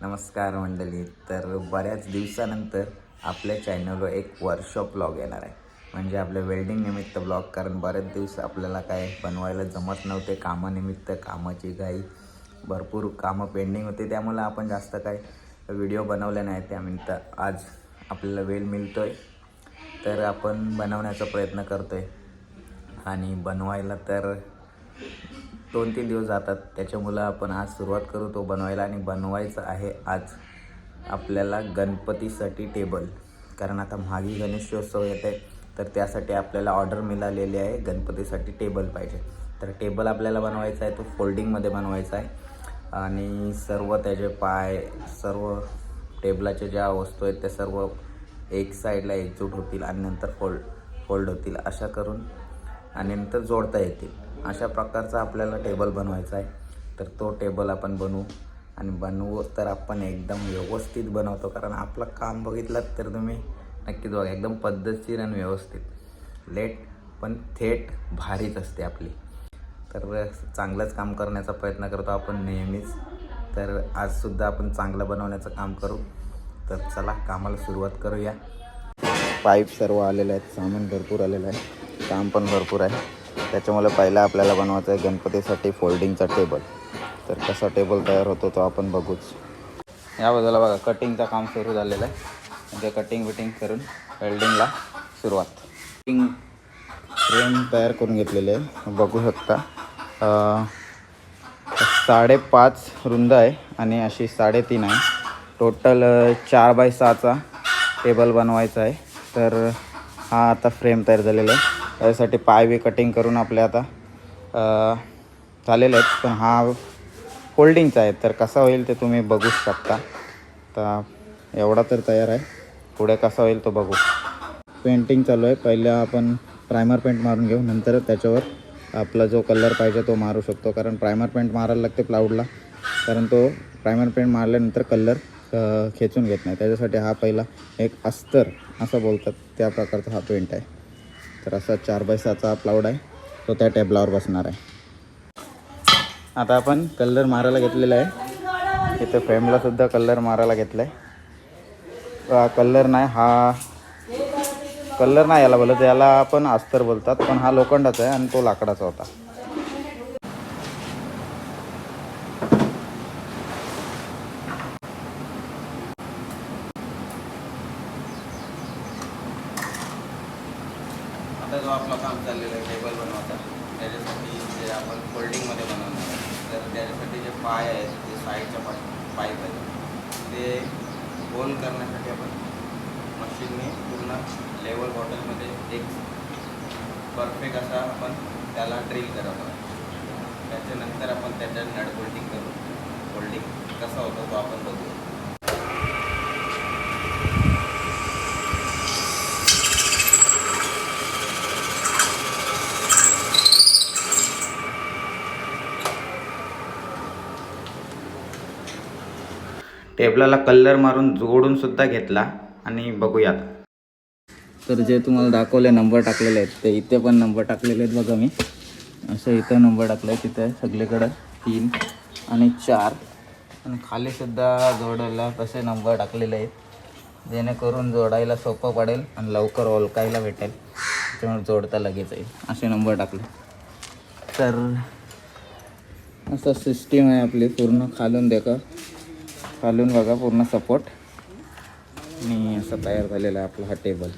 नमस्कार मंडळी. तर बऱ्याच दिवसानंतर आपल्या चॅनलवर एक वर्कशॉप ब्लॉग येणार आहे. म्हणजे आपल्या वेल्डिंग निमित्त ब्लॉग कारण बरेच दिवस आपल्याला काय बनवायला जमत नव्हते. कामानिमित्त कामाची घाई. भरपूर कामं पेंडिंग होते. त्यामुळे आपण जास्त काय व्हिडिओ बनवले नाही त्यानिमित्त आज आपल्याला वेळ मिळतो आहे तर आपण बनवण्याचा प्रयत्न करतो आहे आणि बनवायला तर दोन तीन दिवस जातात. त्याच्यामुळं आपण आज सुरुवात करू तो बनवायला आणि बनवायचं आहे आज आपल्याला गणपतीसाठी टेबल कारण आता मागी गणेशोत्सव येत आहे तर त्यासाठी आपल्याला ऑर्डर मिळालेली आहे गणपतीसाठी टेबल पाहिजे. तर टेबल आपल्याला बनवायचा आहे तो फोल्डिंगमध्ये बनवायचा आहे. आणि सर्व त्याचे पाय सर्व टेबलाच्या ज्या वस्तू आहेत त्या सर्व एक साईडला एकजूट होतील आणि नंतर फोल्ड फोल्ड होतील. अशा करून आणि नंतर जोडता येतील. अशा प्रकारचा आपल्याला टेबल बनवायचा आहे. तर तो टेबल आपण बनवू. आणि बनवू तर आपण एकदम व्यवस्थित बनवतो. कारण आपलं काम बघितलं तर तुम्ही नक्कीच बघा एकदम पद्धतशीर आणि व्यवस्थित. लेट पण थेट भारीच असते आपली. तर चांगलंच काम करण्याचा प्रयत्न करतो आपण नेहमीच. तर आजसुद्धा आपण चांगलं बनवण्याचं काम करू. तर चला कामाला सुरुवात करूया. पाईप सर्व आलेले आहेत सामान भरपूर आलेलं आहे. काम पण भरपूर आहे. त्याच्यामुळे पहिला आपल्याला बनवायचं आहे गणपतीसाठी फोल्डिंगचा टेबल. तर कसा टेबल तयार होतो तो आपण बघूच. या बाजूला बघा कटिंगचं काम सुरू झालेलं आहे. म्हणजे कटिंग बिटिंग करून वेल्डिंगला सुरुवात. कटिंग फ्रेम तयार करून घेतलेले आहे. बघू शकता. साडेपाच रुंद आहे आणि अशी साडेतीन आहे. टोटल चार बाय सहाचा टेबल बनवायचा आहे. तर हा आता फ्रेम तयार झालेला आहे. त्यासाठी पाय बी कटिंग करून आपले आता चालेल आहेत. पण हा फोल्डिंगचा आहे. तर कसा होईल ते तुम्ही बघू शकता. तर एवढा तर तयार आहे. पुढे कसा होईल तो बघू. पेंटिंग चालू आहे. पहिल्या आपण प्रायमर पेंट मारून घेऊ. नंतर त्याच्यावर आपला जो कलर पाहिजे तो मारू शकतो. कारण प्रायमर पेंट मारायला लागते प्लाऊडला कारण तो प्रायमर पेंट मारल्यानंतर कलर खेचून घेत नाही. त्याच्यासाठी हा पहिला एक अस्तर असं बोलतात. त्या प्रकारचा हा पेंट आहे. तर असा चार बाय सहाचा प्लाऊड आहे. तो त्या टेबलावर बसणार आहे. आता आपण कलर मारायला घेतलेला आहे. इथं फ्रेमलासुद्धा कलर मारायला घेतला आहे कलर नाही हा कलर नाही याला बोलत याला आपण अस्तर बोलतात पण हा लोखंडाचा आहे आणि तो लाकडाचा होता. जो आपला काम चाललेला आहे टेबल बनवायचा त्याच्यासाठी जे आपण फोल्डिंगमध्ये बनवणार आहे तर त्याच्यासाठी जे पाय आहेत जे साईडच्या पा पाईप आहेत ते होल करण्यासाठी आपण मशीनने पूर्ण लेवल बॉटलमध्ये एक परफेक्ट असा आपण त्याला ड्रिल करावं त्याच्यानंतर आपण त्याच्यात नट बोल्टिंग करू. फोल्डिंग कसा होतो तो आपण बघू टेबलाला कलर मारून जोडून सुद्धा घेतला आणि बघूयात. तर जे तुम्हाला दाखवले नंबर टाकलेले आहेत ते इथे पण नंबर टाकलेले आहेत बघा मी. असं इथं नंबर टाकला आहे तिथे सगळीकडं तीन आणि चार. आणि खाली सुद्धा जोडायला तसे नंबर टाकलेले आहेत जेणेकरून जोडायला सोपं पडेल आणि लवकर ओळखायला भेटेल. त्यामुळे जोडता लगेच येईल. असे नंबर टाकले. तर असं सिस्टीम आहे आपली पूर्ण खालून देखा. खालून बघा पूर्ण सपोर्ट. आणि असं तयार झालेला आहे आपला हा टेबल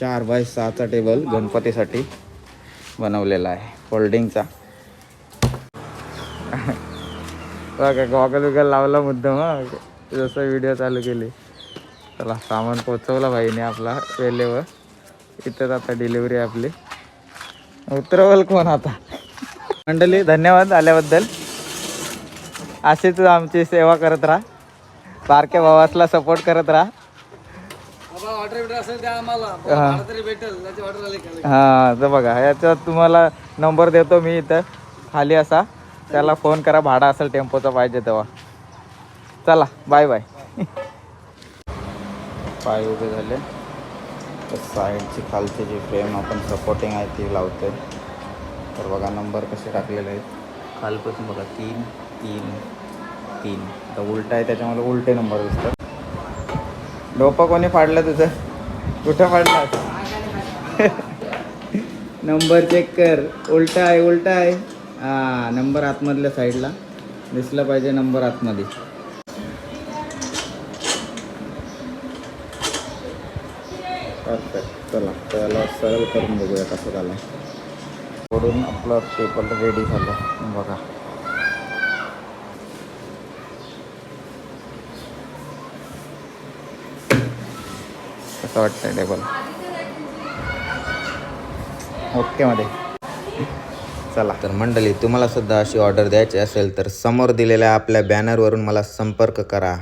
चार बाय सहाचा टेबल गणपतीसाठी बनवलेला आहे फोल्डिंगचा बघा गॉगल विगल लावला मुद्दा मग जसं व्हिडिओ चालू केली. चला सामान पोचवला भाईने आपला वेळेवर इथंच आता डिलिव्हरी आपली. उतरवल कोण आता? मंडळी धन्यवाद आल्याबद्दल. अशीच आमची सेवा करत राहा. बारक्या भावासला सपोर्ट करत राहा. हा. तरी हां बघा याच्यात तुम्हाला नंबर देतो मी इथं. खाली असा. त्याला फोन करा. भाडा असेल टेम्पोचा पाहिजे तेव्हा. चला बाय बाय पाय उभे झाले. तर साईडची खालची जी फ्रेम आपण सपोर्टिंग आहे ती लावतोय. तर बघा नंबर कसे टाकलेले आहेत. खालपासून बघा तीन तीन तीन. आता उलटा आहे त्याच्यामध्ये उलटे नंबर दिसतात. डोपं कोणी फाडलं तुझं? कुठं फाडलं नंबर चेक कर. उलटा आहे उलटा आहे. हां नंबर आतमधल्या साईडला दिसला पाहिजे नंबर आतमध्ये. परफेक्ट चला त्याला सरळ करून बघूया कसं झालं पुढून आपलं पेपर रेडी झालं. बघा. कसं वाटतं टेबल ओके मध्ये. चला. तर मंडळी तुम्हाला सुद्धा अशी ऑर्डर द्यायची असेल तर समोर दिलेल्या आपल्या बॅनरवरून मला संपर्क करा.